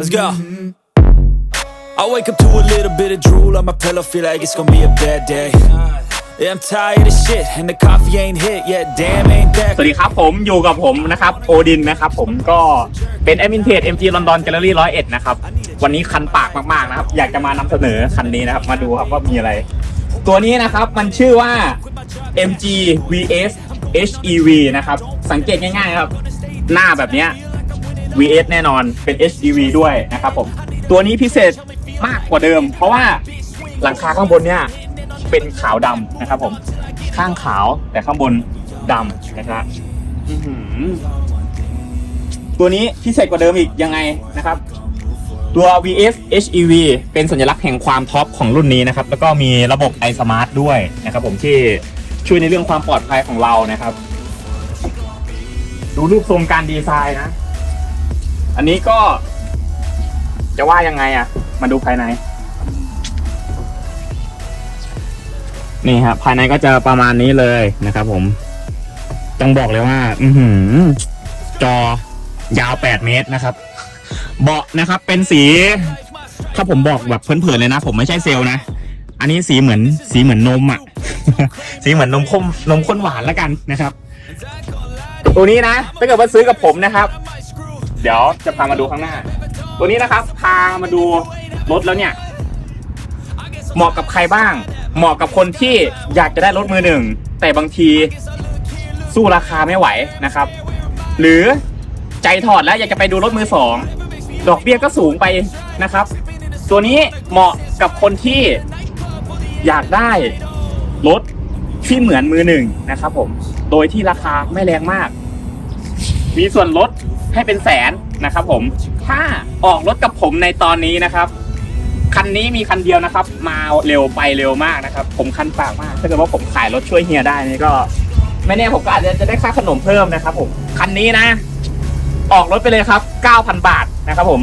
Let's go. I wake up to a little bit of drool on my pillow, feel like it's gonna be a bad day. Yeah, I'm tired of shit, and the coffee ain't hit yet. Damn, ain't that สวัสดีครับผมอยู่กับผมนะครับโอดินนะครับผมก็เป็นแอดมินเพจ MG London Gallery 101 นะครับ วันนี้คันปากมากๆนะครับ อยากจะมานำเสนอคันนี้นะครับ มาดูครับว่ามีอะไร ตัวนี้นะครับมันชื่อว่า MG VS HEV นะครับ สังเกตง่ายๆครับ หน้าแบบเนี้ย VS แน่นอนเป็น HEV ด้วยนะครับผม ตัวนี้พิเศษมากกว่าเดิม เพราะว่าหลังคาข้างบนเนี่ยเป็นขาวดำนะครับผมข้างขาวแต่ข้างบนดำนะครับตัวนี้พิเศษกว่าเดิมอีกยังไงนะครับ ตัว VS HEV เป็นสัญลักษณ์แห่งความท็อปของรุ่นนี้นะครับ แล้วก็มีระบบ iSmart ด้วยนะครับผมที่ช่วยในเรื่องความปลอดภัยของเรานะครับ ดูรูปทรงการดีไซน์นะ อันนี้ก็ จะว่ายังไงอะมาดูภายใน นี่ครับภายในก็จะประมาณนี้เลยนะครับผม ต้องบอกเลยว่า อือหือ จอยาว8เมตรนะครับ เบาะนะครับ เป็นสี ถ้าผมบอกแบบเผินๆเลยนะ ผมไม่ใช่เซลล์นะ อันนี้สีเหมือน สีเหมือนนมอะ สีเหมือนนมข้นนมข้นหวานแล้วกันนะครับ ตัวนี้นะถ้าเกิดว่าซื้อกับผมนะครับ เดี๋ยวจะพามาดูข้างหน้า ตัวนี้นะครับ พามาดูรถแล้วเนี่ย เหมาะกับใครบ้าง เหมาะกับคนที่อยากจะได้รถมือหนึ่ง แต่บางทีสู้ราคาไม่ไหวนะครับ หรือใจถอดแล้วอยากจะไปดูรถมือสองดอกเบี้ยก็สูงไปนะครับ ตัวนี้เหมาะกับคนที่อยากได้รถที่เหมือนมือหนึ่งนะครับผม โดยที่ราคาไม่แรงมาก มีส่วนลดให้เป็นแสนนะครับ ผม ถ้าออกรถกับผมในตอนนี้นะครับ คันนี้มีคันเดียวนะครับ มาเร็วไปเร็วมากนะครับ ผมคันปากมาก ถ้าเกิดว่าผมขายรถช่วยเฮียได้นี่ก็ ไม่แน่ผมก็อาจจะจะได้ค่าขนมเพิ่มนะครับ ผม คันนี้นะ ออกรถไปเลยครับ9,000 บาทนะครับ ผม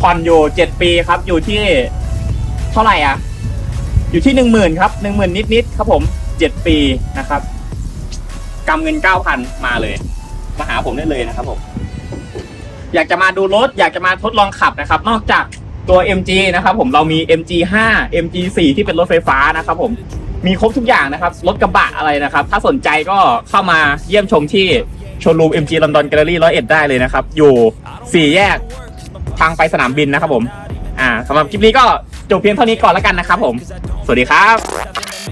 ผ่อนอยู่7ปีครับ อยู่ที่เท่าไหร่อะ อยู่ที่10,000ครับ10,000นิดๆครับ ผม7ปีนะครับกำเงิน9,000มาเลย มาหาผมได้เลยนะครับผมอยากจะมาดูรถ อยากจะมาทดลองขับนะครับ นอกจากตัว MG นะครับผมเรามี MG 5 MG 4ที่เป็นรถไฟฟ้านะครับผมมีครบทุกอย่างนะครับ รถกระบะอะไรนะครับ ถ้าสนใจก็เข้ามาเยี่ยมชมที่โชว์รูม MG London Gallery 101ได้เลยนะครับ อยู่ 4 แยกทางไปสนามบินนะครับผม อ่าสำหรับคลิปนี้ก็จบเพียงเท่านี้ก่อนแล้วกันนะครับผม สวัสดีครับ